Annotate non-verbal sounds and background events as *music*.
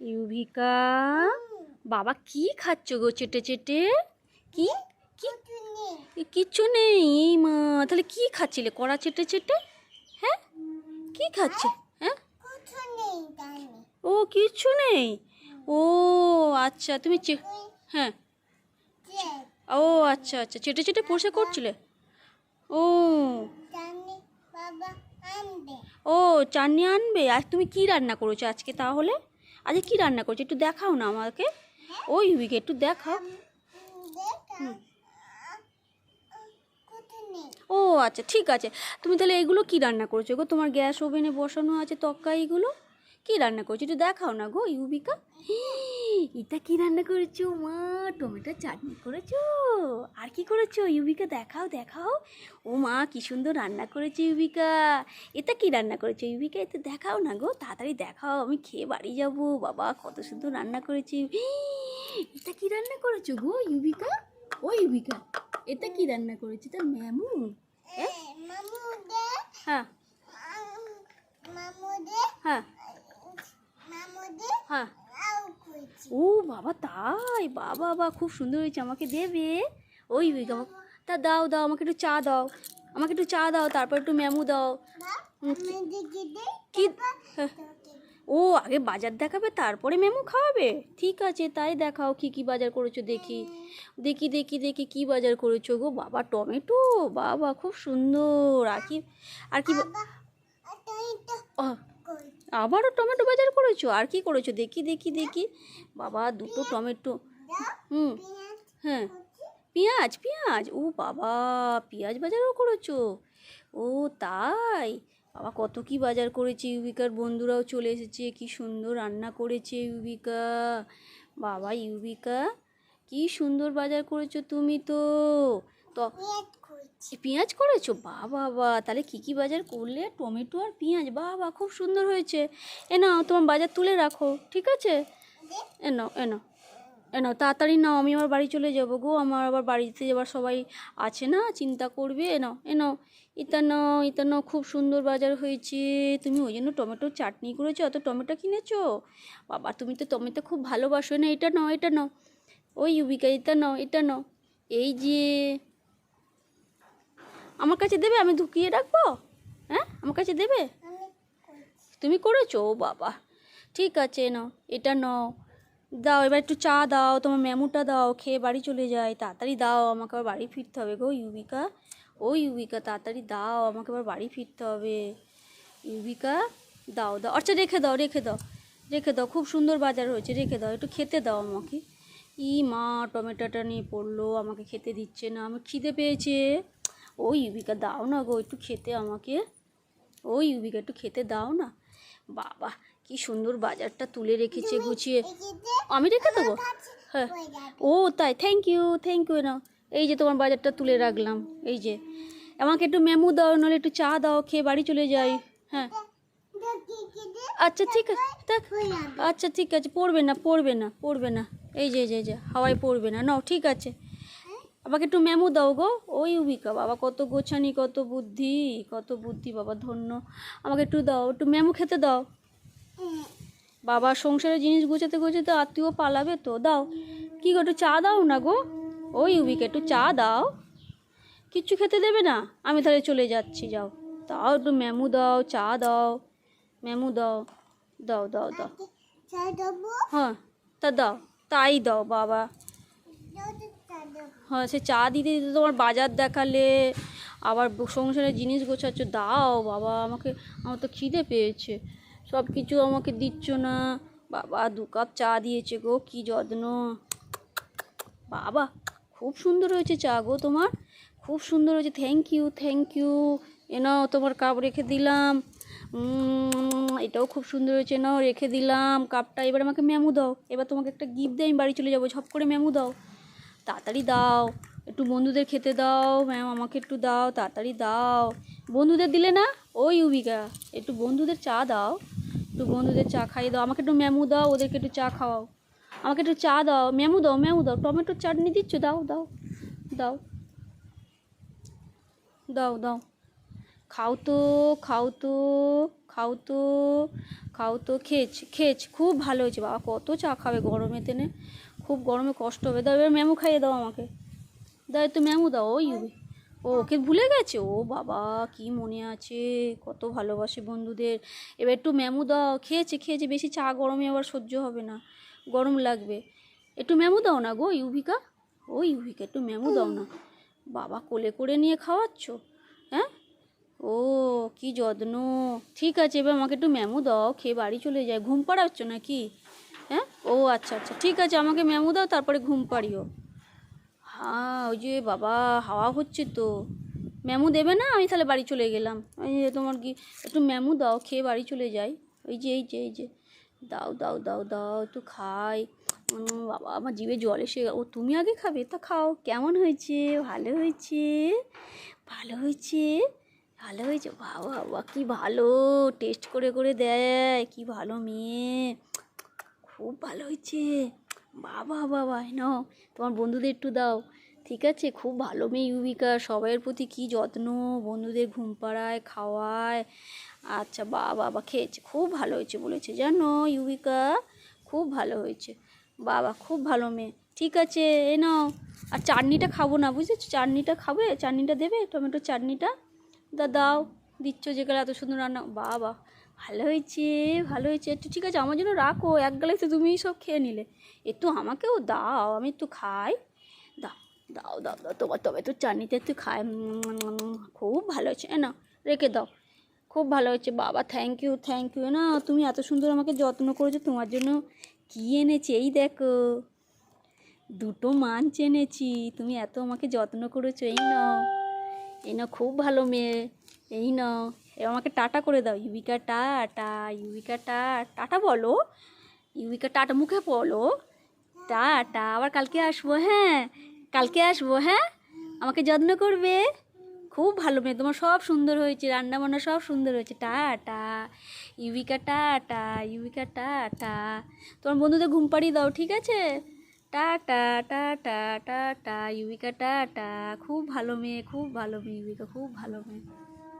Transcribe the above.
ইউভিকা, বাবা কি খাচ্ছ গো চেটে চেটে? কি? কি? কিচ্ছু নেই, এই মা, তাহলে কি খাচ্ছিলে? কড়া চেটে চেটে? হ্যাঁ? কি খাচ্ছে? হ্যাঁ? ও, কিচ্ছু নেই? ও আচ্ছা তুমি হ্যাঁ। ও আচ্ছা আচ্ছা চেটে চেটে পোষা করছিলে? ও। ও, চাটনি আনবে? আর তুমি কি রান্না করেছ আজকে তাহলে? আজকে কি রান্না করেছ? একটু দেখাও না আমাকে। ওই উইকে, একটু দেখাও। ও আচ্ছা ঠিক আছে। তুমি তাহলে এগুলো কি রান্না করেছ গো? তোমার গ্যাস ওভেনে বসানো আছে, তক্কা এইগুলো কি রান্না করেছ? একটু দেখাও না গো ইউবিকা। *gasps* এটা কি রান্না করেছ মা? টমেটো চাটনি করেছ? আর কি করেছ? ইউবিকা দেখাও দেখাও। ও মা কি সুন্দর রান্না করেছে ইউবিকা। এটা কি রান্না করেছ ইউবিকা? এটা দেখাও না গো তাড়াতাড়ি দেখাও আমি খেয়ে বাড়ি যাব। বাবা কত সুন্দর রান্না করেছি। *gasps* এটা কি রান্না করেছ গো ইউবিকা? ও ইউবিকা এটা কি রান্না করেছে? তার ম্যামু। হ্যাঁ হ্যাঁ হ্যাঁ ও বাবা তাই? বাবা বা খুব সুন্দর হয়েছে আমাকে দেবে? ওই ওই আমাকে- তা দাও দাও আমাকে একটু চা দাও। আমাকে একটু চা দাও তারপর একটু ম্যামু দাও। কি হ্যাঁ। ও আগে বাজার দেখাবে তারপরে মেমু খাওয়াবে? ঠিক আছে তাই দেখাও কি কি বাজার করেছ দেখি। দেখি দেখি দেখি কি বাজার করেছ গো। বাবা টমেটো? বাবা খুব সুন্দর। আর কি আর কি ও, আবারও টমেটো বাজার করেছ? আর কি করেছ? দেখি দেখি দেখি। বাবা, দুটো টমেটো। হুম হ্যাঁ। পেঁয়াজ পেঁয়াজ। ও বাবা, পেঁয়াজ বাজারও করেছ? ও তাই? বাবা, কত কি বাজার করেছে ইউবিকার বন্ধুরাও চলে এসেছে। কি সুন্দর রান্না করেছে ইউবিকা। বাবা, ইউবিকা, কি সুন্দর বাজার করেছ তুমি তো। পেঁয়াজ করেছ? বা বাবা তাহলে কি কি বাজার করলে টমেটো আর পেঁয়াজ? বাবা খুব সুন্দর হয়েছে। এ নাও, তোমার বাজার তুলে রাখো, ঠিক আছে? এ নাও এ নাও এ নাও, তাড়াতাড়ি নাও, আমি আমার বাড়ি চলে যাব গো। আমার আবার বাড়িতে যাবার সবাই আছে না, চিন্তা করবে। এ নাও এ নাও, এটা নাও এটা নাও, খুব সুন্দর বাজার হয়েছে। তুমি ওই জন্য টমেটোর চাটনি করেছ অত টমেটো কিনেছো? বাবা, তুমি তো টমেটো খুব ভালোবাসো না, এটা নাও এটা নাও। ওই ইউবিকা, এটা নাও এটা নাও। এই যে আমার কাছে দেবে? আমি ঢুকিয়ে রাখব? হ্যাঁ? আমার কাছে দেবে? তুমি করেছ? ও বাবা। ঠিক আছে, নাও। এটা নাও। দাও, এবার একটু চা দাও, তোমার মেমুটা দাও, খেয়ে বাড়ি চলে যায়। তাড়াতাড়ি দাও, আমাকে আবার বাড়ি ফিরতে হবে গো, ইউবিকা। ও ইউবিকা, তাড়াতাড়ি দাও, আমাকে আবার বাড়ি ফিরতে হবে। ইউবিকা, দাও দাও। আচ্ছা রেখে দাও রেখে দাও। রেখে দাও, খুব সুন্দর বাজার হয়েছে, রেখে দাও। একটু খেতে দাও আমাকে। ই মা, টমেটোটা নিয়ে পড়ল, আমাকে খেতে দিচ্ছে না, আমার খিদে পেয়েছে। ও ইউবিকা দাও না গো, একটু খেতে আমাকে। ও ইউবিকা একটু খেতে দাও না। বাবা, কি সুন্দর বাজারটা তুলে রেখেছে গুছিয়ে। আমি রেখে দেবো? হ্যাঁ। ও, তাই। থ্যাংক ইউ থ্যাংক ইউ না এই যে তোমার বাজারটা তুলে রাখলাম। এই যে। আমাকে একটু মেমু দাও, নাহলে একটু চা দাও, খেয়ে বাড়ি চলে যাই। হ্যাঁ। আচ্ছা ঠিক আছে দেখ আচ্ছা ঠিক আছে। পড়বে না পড়বে না পড়বে না। এই যে এই যে যে, হাওয়ায় পড়বে না। নাও, ঠিক আছে। আমাকে একটু মেমো দাও গো। ওই উবিকা বাবা কত গোছানি কত বুদ্ধি কত বুদ্ধি বাবা ধন্য। আমাকে একটু দাও একটু মেমো খেতে দাও। বাবা সংসারের জিনিস গোছাতে গোছাতে আত্মীয় পালাবে তো দাও। কি গো একটু চা দাও না গো? ওই উবিকে একটু চা দাও। কিচ্ছু খেতে দেবে না? আমি তাহলে চলে যাচ্ছি যাও। তাও একটু মেমু দাও চা দাও মেমু দাও। দাও দাও দাও। হ্যাঁ তা দাও তাই দাও বাবা। হ্যাঁ সে চা দিতে দিতে তোমার বাজার দেখালে, আবার সংসারের জিনিস গোছাচ্ছ, দাও বাবা, আমাকে, আমার তো খিদে পেয়েছে। সব কিছু আমাকে দিচ্ছ না। বাবা, দু কাপ চা দিয়েছে গো, কি যত্ন। বাবা, খুব সুন্দর হয়েছে চা গো তোমার। খুব সুন্দর হয়েছে থ্যাংক ইউ থ্যাংক ইউ এ নাও, তোমার কাপ রেখে দিলাম। এটাও খুব সুন্দর হয়েছে নাও, রেখে দিলাম। কাপটা এবার আমাকে মেমু দাও। এবার তোমাকে একটা গিফট দিয়ে আমি বাড়ি চলে যাব, ঝপ করে মেমু দাও। তাড়াতাড়ি দাও। একটু বন্ধুদের খেতে দাও। ম্যাম, আমাকে একটু দাও। তাড়াতাড়ি দাও। বন্ধুদের দিলে না? ওই উবিকা একটু বন্ধুদের চা দাও। একটু বন্ধুদের চা খাইয়ে দাও। আমাকে একটু ম্যামু দাও, ওদেরকে একটু চা খাওয়াও। আমাকে একটু চা দাও। ম্যামু দাও ম্যামু দাও। টমেটোর চাটনি দিচ্ছ? দাও দাও। দাও। দাও দাও। খাও তো খাও তো খাও তো খাও তো। খেয়েছি খেয়েছি। খুব ভালো হয়েছে বাবা। কত চা খাবে গরমে তেনে খুব গরমে কষ্ট হবে। দাও, এবার ম্যামু খাইয়ে দাও আমাকে। দাও, একটু ম্যামু দাও, ওই ও ওকে ভুলে গেছে? ও বাবা, কি মনে আছে? কত ভালোবাসে বন্ধুদের। এবার একটু ম্যামু দাও। খেয়েছে খেয়েছে। বেশি চা গরমে আবার সহ্য হবে না। গরম লাগবে। একটু ম্যামু দাও না গো, ইউভিকা। ও ইউভিকা, একটু ম্যামু দাও না। বাবা, কোলে করে নিয়ে খাওয়াচ্ছ? হ্যাঁ? ও, কি যত্ন। ঠিক আছে, এবার আমাকে একটু ম্যামু দাও। খেয়ে বাড়ি চলে যায়। ঘুম পাড়াচ্ছ নাকি? হ্যাঁ? ও আচ্ছা আচ্ছা। ঠিক আছে, আমাকে ম্যামু দাও, তারপরে ঘুম পাড়িও। হ্যাঁ ওই যে বাবা, হাওয়া হচ্ছে তো। ম্যামু দেবে না? আমি তাহলে বাড়ি চলে গেলাম। এই যে তোমার কি, একটু ম্যামু দাও, খেয়ে বাড়ি চলে যাই। ওই যে, এই যে এই যে। দাও দাও দাও দাও, একটু খাই। বাবা, আমার জিভে জল এসে ও, তুমি আগে খাবে? তা খাও। কেমন হয়েছে? ভালো হয়েছে? ভালো হয়েছে? ভালো হয়েছে? বাবা বাবা, কি ভালো। টেস্ট করে করে দেয়। কি ভালো মেয়ে। খুব ভালো হয়েছে। বাবা বাবা নাও তোমার বন্ধুদের একটু দাও। ঠিক আছে? খুব ভালো মেয়ে ইউবিকা। সবাইয়ের প্রতি কি যত্ন? বন্ধুদের ঘুম পাড়ায়, খাওয়ায়। আচ্ছা বাবা বাবা, খেয়েছে। খুব ভালো হয়েছে বলেছে। জানো ইউবিকা, খুব ভালো হয়েছে। বাবা, খুব ভালো মেয়ে। ঠিক আছে, এ নাও। আর চাটনিটা খাব না, বুঝেছ? চাটনিটা খাবে? চাটনিটা দেবে? টমেটো চাটনিটা? দা, দাও। দিচ্ছ যেগুলো এত সুন্দর রান্না। বাবা ভালো হয়েছে ভালো হয়েছে। একটু ঠিক আছে, আমার জন্য রাখো, এক গালে তো তুমিই সব খেয়ে নিলে। একটু আমাকেও দাও, আমি একটু খাই। দাও দাও দাও দাও, তোমার তবে তো চাটনিতে একটু খাই। খুব ভালো হয়েছে না রেখে দাও। খুব ভালো হয়েছে, বাবা থ্যাংক ইউ থ্যাংক ইউ না তুমি এত সুন্দর আমাকে যত্ন করেছ, তোমার জন্য কী এনেছি, এই দেখো। দুটো মাছ এনেছি, তুমি এত আমাকে যত্ন করেছ, এই নাও। এই নাও, খুব ভালো মেয়ে, এই নাও। এ আমাকে টাটা করে দাও, ইউবিকা টাটা, ইউবিকা টা টাটা বলো, ইউবিকা টাটা মুখে বলো, টাটা, আবার কালকে আসব হ্যাঁ কালকে আসব হ্যাঁ আমাকে যত্ন করবে, খুব ভালো মেয়ে, তোমার সব সুন্দর হয়েছে, রান্না বান্না সব সুন্দর হয়েছে, টাটা, ইউবিকা টাটা ইউবিকা টাটা, তোমার বন্ধুদের ঘুম পাড়িয়ে দাও, ঠিক আছে, টাটা টাটা টাটা, ইউবিকা টাটা, খুব ভালো মেয়ে, খুব ভালো মেয়ে, ইউবিকা, খুব ভালো মেয়ে।